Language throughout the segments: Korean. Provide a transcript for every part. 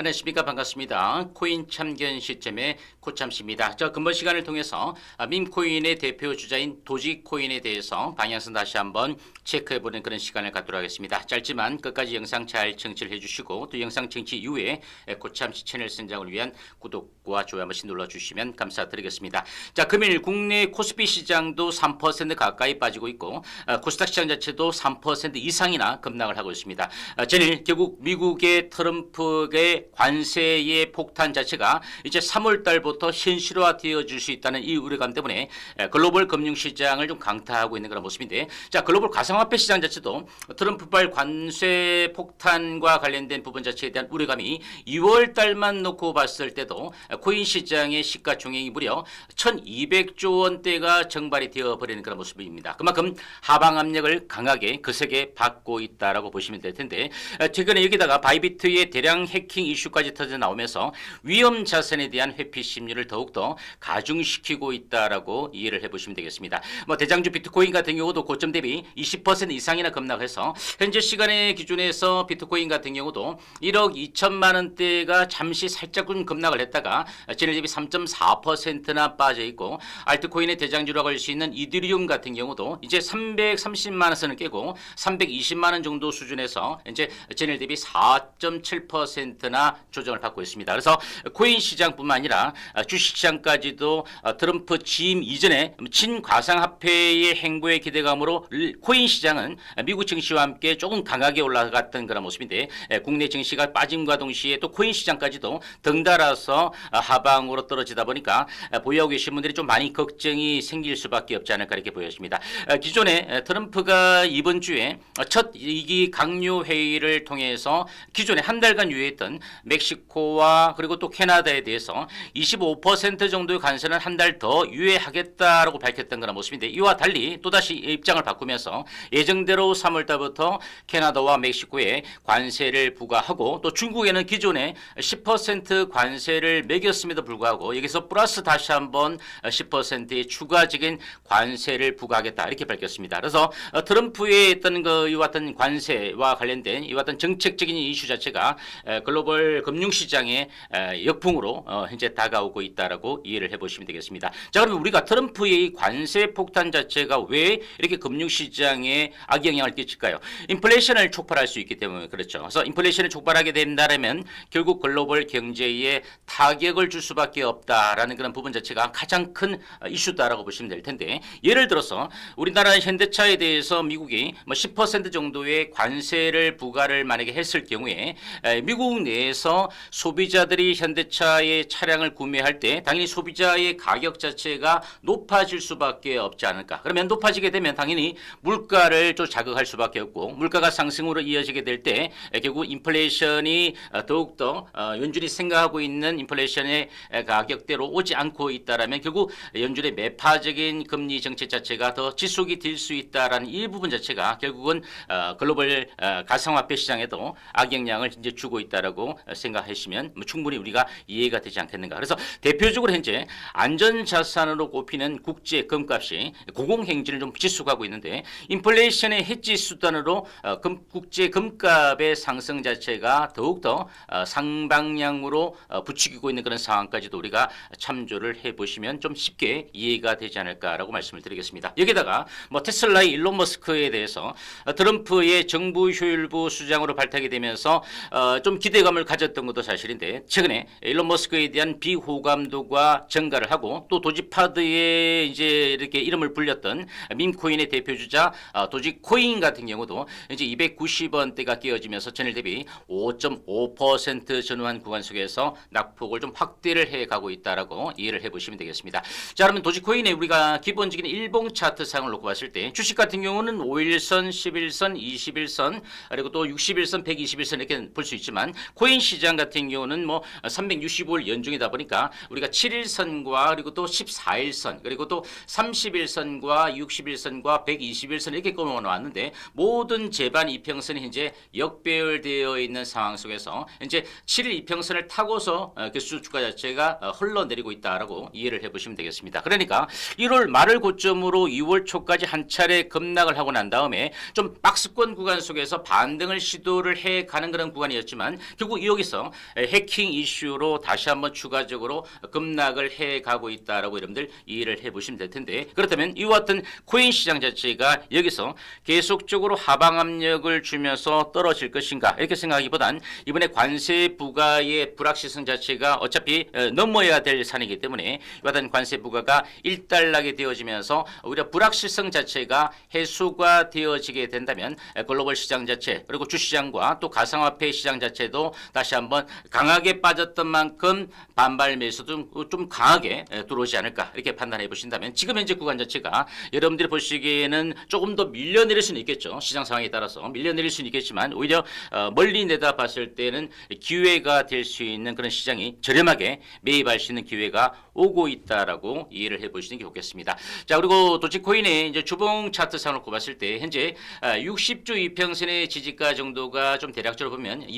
안녕하십니까 반갑습니다. 코인 참견 시점의 코참씨입니다. 저 근본 시간을 통해서 아, 밈코인의 대표 주자인 도지코인에 대해서 방향성 다시 한번 체크해보는 그런 시간을 갖도록 하겠습니다. 짧지만 끝까지 영상 잘 청취를 해주시고 또 영상 청취 이후에 코참씨 채널 선장을 위한 구독과 좋아요 한 번씩 눌러주시면 감사드리겠습니다. 자 금일 국내 코스피 시장도 3% 가까이 빠지고 있고 아, 코스닥 시장 자체도 3% 이상이나 급락을 하고 있습니다. 아, 전일 결국 미국의 트럼프의 관세의 폭탄 자체가 이제 3월 달부터 현실화 되어 줄수 있다는 이 우려감 때문에 에, 글로벌 금융 시장을 좀 강타하고 있는 그런 모습인데 자 글로벌 가상화폐 시장 자체도 트럼프발 관세 폭탄과 관련된 부분 자체에 대한 우려감이 2월 달만 놓고 봤을 때도 코인 시장의 시가총액이 무려 1,200조 원대가 정발이 되어 버리는 그런 모습입니다. 그만큼 하방 압력을 강하게 거세게 받고 있다라고 보시면 될 텐데 에, 최근에 여기다가 바이비트의 대량 해킹 이슈 까지 터져 나오면서 위험 자산에 대한 회피 심리를 더욱더 가중시키고 있다라고 이해를 해보시면 되겠습니다. 뭐 대장주 비트코인 같은 경우도 고점 대비 20% 이상이나 급락해서 현재 시간의 기준에서 비트코인 같은 경우도 1억 2천만 원대가 잠시 살짝은 급락을 했다가 전일 대비 3.4%나 빠져 있고 알트코인의 대장주라고 할 수 있는 이더리움 같은 경우도 이제 330만 원 선을 깨고 320만 원 정도 수준에서 이제 전일 대비 4.7%나 조정을 받고 있습니다. 그래서 코인 시장뿐만 아니라 주식 시장까지도 트럼프 취임 이전에 친가상화폐의 행보의 기대감으로 코인 시장은 미국 증시와 함께 조금 강하게 올라갔던 그런 모습인데 국내 증시가 빠짐과 동시에 또 코인 시장까지도 덩달아서 하방으로 떨어지다 보니까 보유하고 계신 분들이 좀 많이 걱정이 생길 수밖에 없지 않을까 이렇게 보여집니다. 기존에 트럼프가 이번 주에 첫 이기 강요 회의를 통해서 기존에 한 달간 유예했던 멕시코와 그리고 또 캐나다에 대해서 25% 정도의 관세는 한 달 더 유예하겠다라고 밝혔던 그런 모습인데 이와 달리 또다시 입장을 바꾸면서 예정대로 3월 달부터 캐나다와 멕시코에 관세를 부과하고 또 중국에는 기존에 10% 관세를 매겼음에도 불구하고 여기서 플러스 다시 한번 10%의 추가적인 관세를 부과하겠다 이렇게 밝혔습니다. 그래서 어, 트럼프의 어떤 그 이와 같은 관세와 관련된 이와 같은 정책적인 이슈 자체가 에, 글로벌 금융 시장의 에, 역풍으로 어, 현재 다가오고 있다라고 이해를 해보시면 되겠습니다. 자 그러면 우리가 트럼프의 이 관세 폭탄 자체가 왜 이렇게 금융 시장에 악영향을 끼칠까요? 인플레이션을 촉발할 수 있기 때문에 그렇죠. 그래서 인플레이션을 촉발하게 된다면 결국 글로벌 경제에 타격을 줄 수밖에 없다라는 그런 부분 자체가 가장 큰 어, 이슈다라고 보시면 될 텐데 예를 들어서 우리나라 현대차에 대해서 미국이 뭐 10% 정도의 관세를 부과를 만약에 했을 경우에 에, 미국 내에 서 소비자들이 현대차의 차량을 구매할 때 당연히 소비자의 가격 자체가 높아질 수밖에 없지 않을까. 그러면 높아지게 되면 당연히 물가를 좀 자극할 수밖에 없고 물가가 상승으로 이어지게 될 때 결국 인플레이션이 어, 더욱더 어, 연준이 생각하고 있는 인플레이션의 에, 가격대로 오지 않고 있다라면 결국 연준의 매파적인 금리 정책 자체가 더 지속이 될 수 있다라는 이 부분 자체가 결국은 어, 글로벌 어, 가상화폐 시장에도 악영향을 이제 주고 있다라고 생각하시면 뭐 충분히 우리가 이해가 되지 않겠는가. 그래서 대표적으로 현재 안전 자산으로 꼽히는 국제 금값이 고공행진을 좀 지속하고 있는데 인플레이션의 해지 수단으로 어, 금, 국제 금값의 상승 자체가 더욱더 어, 상방향으로 어, 부추기고 있는 그런 상황까지도 우리가 참조를 해보시면 좀 쉽게 이해가 되지 않을까라고 말씀을 드리겠습니다. 여기다가 뭐 테슬라의 일론 머스크에 대해서 어, 트럼프의 정부 효율부 수장으로 발탁이 되면서 어, 좀 기대감을 가졌던 것도 사실인데 최근에 일론 머스크에 대한 비호감도가 증가를 하고 또 도지파드에 이제 이렇게 이름을 불렸던 밈코인의 대표주자 어, 도지코인 같은 경우도 이제 290원대가 끼어지면서 전일 대비 5.5% 전후한 구간 속에서 낙폭을 좀 확대를 해 가고 있다라고 이해를 해보시면 되겠습니다. 자 그러면 도지코인의 우리가 기본적인 일봉 차트상을 놓고 봤을 때 주식 같은 경우는 5일선, 11선, 21선 그리고 또 60일선, 121선 이렇게 볼 수 있지만 코인 시장 같은 경우는 뭐 365일 연중이다 보니까 우리가 7일선과 그리고 또 14일선 그리고 또 30일선과 60일선과 121선 이렇게 끊어 놓았는데 모든 제반 이평선이 현재 역배열되어 있는 상황 속에서 현재 7일 이평선을 타고서 어, 개수 주가 자체가 어, 흘러내리고 있다라고 이해를 해보시면 되겠습니다. 그러니까 1월 말을 고점으로 2월 초까지 한 차례 급락을 하고 난 다음에 좀 박스권 구간 속에서 반등을 시도를 해 가는 그런 구간이었지만 결국 이 여기서 해킹 이슈로 다시 한번 추가적으로 급락을 해 가고 있다라고 여러분들 이해를 해 보시면 될 텐데 그렇다면 이와 같은 코인 시장 자체가 여기서 계속적으로 하방 압력을 주면서 떨어질 것인가 이렇게 생각하기보단 이번에 관세 부과의 불확실성 자체가 어차피 어, 넘어야 될 산이기 때문에 이와 같은 관세 부과가 일단락이 되어지면서 오히려 불확실성 자체가 해소가 되어지게 된다면 글로벌 시장 자체 그리고 주시장과 또 가상화폐 시장 자체도 다시 한번 강하게 빠졌던 만큼 반발 매수도 좀 강하게 들어오지 않을까 이렇게 판단해 보신다면 지금 현재 구간 자체가 여러분들이 보시기에는 조금 더 밀려내릴 수는 있겠죠 시장 상황에 따라서 밀려내릴 수는 있겠지만 오히려 어, 멀리 내다 봤을 때는 기회가 될 수 있는 그런 시장이 저렴하게 매입할 수 있는 기회가 오고 있다라고 이해를 해 보시는 게 좋겠습니다. 자 그리고 도치코인의 이제 주봉 차트상을 봤을 때 현재 아, 60주 이평선의 지지가 정도가 좀 대략적으로 보면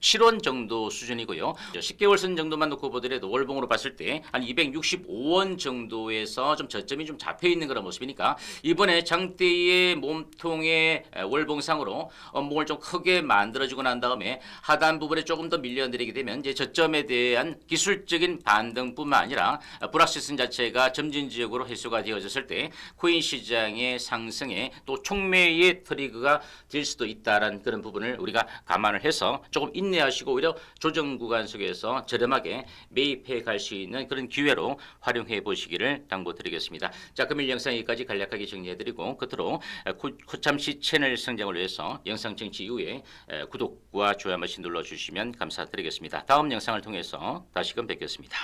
267원 정도 수준이고요. 10개월 선 정도만 놓고 보더라도 월봉으로 봤을 때 한 265원 정도에서 좀 저점이 좀 잡혀 있는 그런 모습이니까 이번에 장대의 몸통의 에, 월봉상으로 업목을 좀 크게 만들어주고 난 다음에 하단 부분에 조금 더 밀려내리게 되면 이제 저점에 대한 기술적인 반등뿐만 아니라 불확실성 자체가 점진지역으로 해소가 되어졌을 때 코인 시장의 상승에 또 촉매의 트리거가 될 수도 있다라는 그런 부분을 우리가 감안을 해서 조금 인내하시고 오히려 조정 구간 속에서 저렴하게 매입해 갈 수 있는 그런 기회로 활용해 보시기를 당부드리겠습니다. 자, 금일 영상 여기까지 간략하게 정리해드리고 끝으로 코- 코참시 채널 성장을 위해서 영상 정치 이후에 에, 구독과 좋아요 한 번씩 눌러주시면 감사드리겠습니다. 다음 영상을 통해서 다시금 뵙겠습니다.